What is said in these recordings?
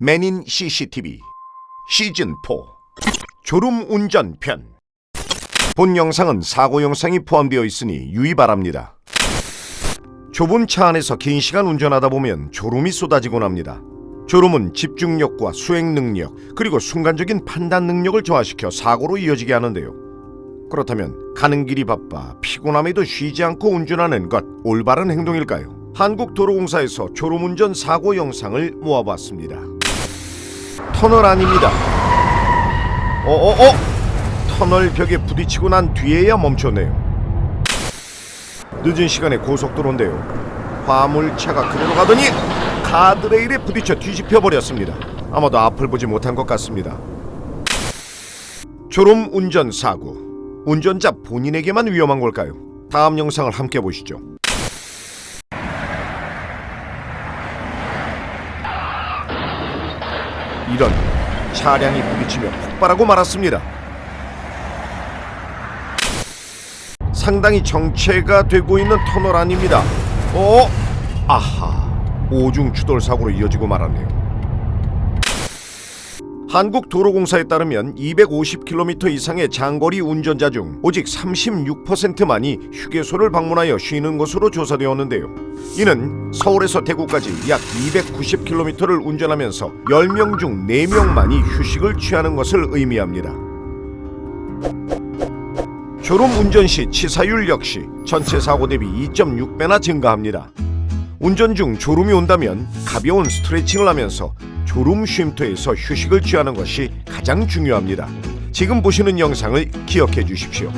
맨인 CCTV 시즌 4 졸음 운전 편. 본 영상은 사고 영상이 포함되어 있으니 유의 바랍니다. 좁은 차 안에서 긴 시간 운전하다 보면 졸음이 쏟아지곤 합니다. 졸음은 집중력과 수행 능력 그리고 순간적인 판단 능력을 저하시켜 사고로 이어지게 하는데요. 그렇다면 가는 길이 바빠 피곤함에도 쉬지 않고 운전하는 것 올바른 행동일까요? 한국도로공사에서 졸음운전 사고 영상을 모아봤습니다. 터널 안입니다. 어어어! 터널 벽에 부딪히고 난 뒤에야 멈췄네요. 늦은 시간에 고속도로인데요. 화물차가 그대로 가더니 가드레일에 부딪혀 뒤집혀 버렸습니다. 아마도 앞을 보지 못한 것 같습니다. 졸음 운전 사고. 운전자 본인에게만 위험한 걸까요? 다음 영상을 함께 보시죠. 이런 차량이 부딪히며 폭발하고 말았습니다. 상당히 정체가 되고 있는 터널 안입니다. 어? 아하. 오중 추돌 사고로 이어지고 말았네요. 한국도로공사에 따르면 250km 이상의 장거리 운전자 중 오직 36%만이 휴게소를 방문하여 쉬는 것으로 조사되었는데요. 이는 서울에서 대구까지 약 290km를 운전하면서 10명 중 4명만이 휴식을 취하는 것을 의미합니다. 졸음 운전 시 치사율 역시 전체 사고 대비 2.6배나 증가합니다. 운전 중 졸음이 온다면 가벼운 스트레칭을 하면서 졸음 쉼터에서 휴식을 취하는 것이 가장 중요합니다. 지금 보시는 영상을 기억해 주십시오.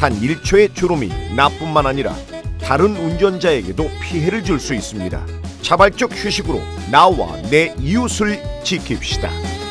단 1초의 졸음이 나뿐만 아니라 다른 운전자에게도 피해를 줄 수 있습니다. 자발적 휴식으로 나와 내 이웃을 지킵시다.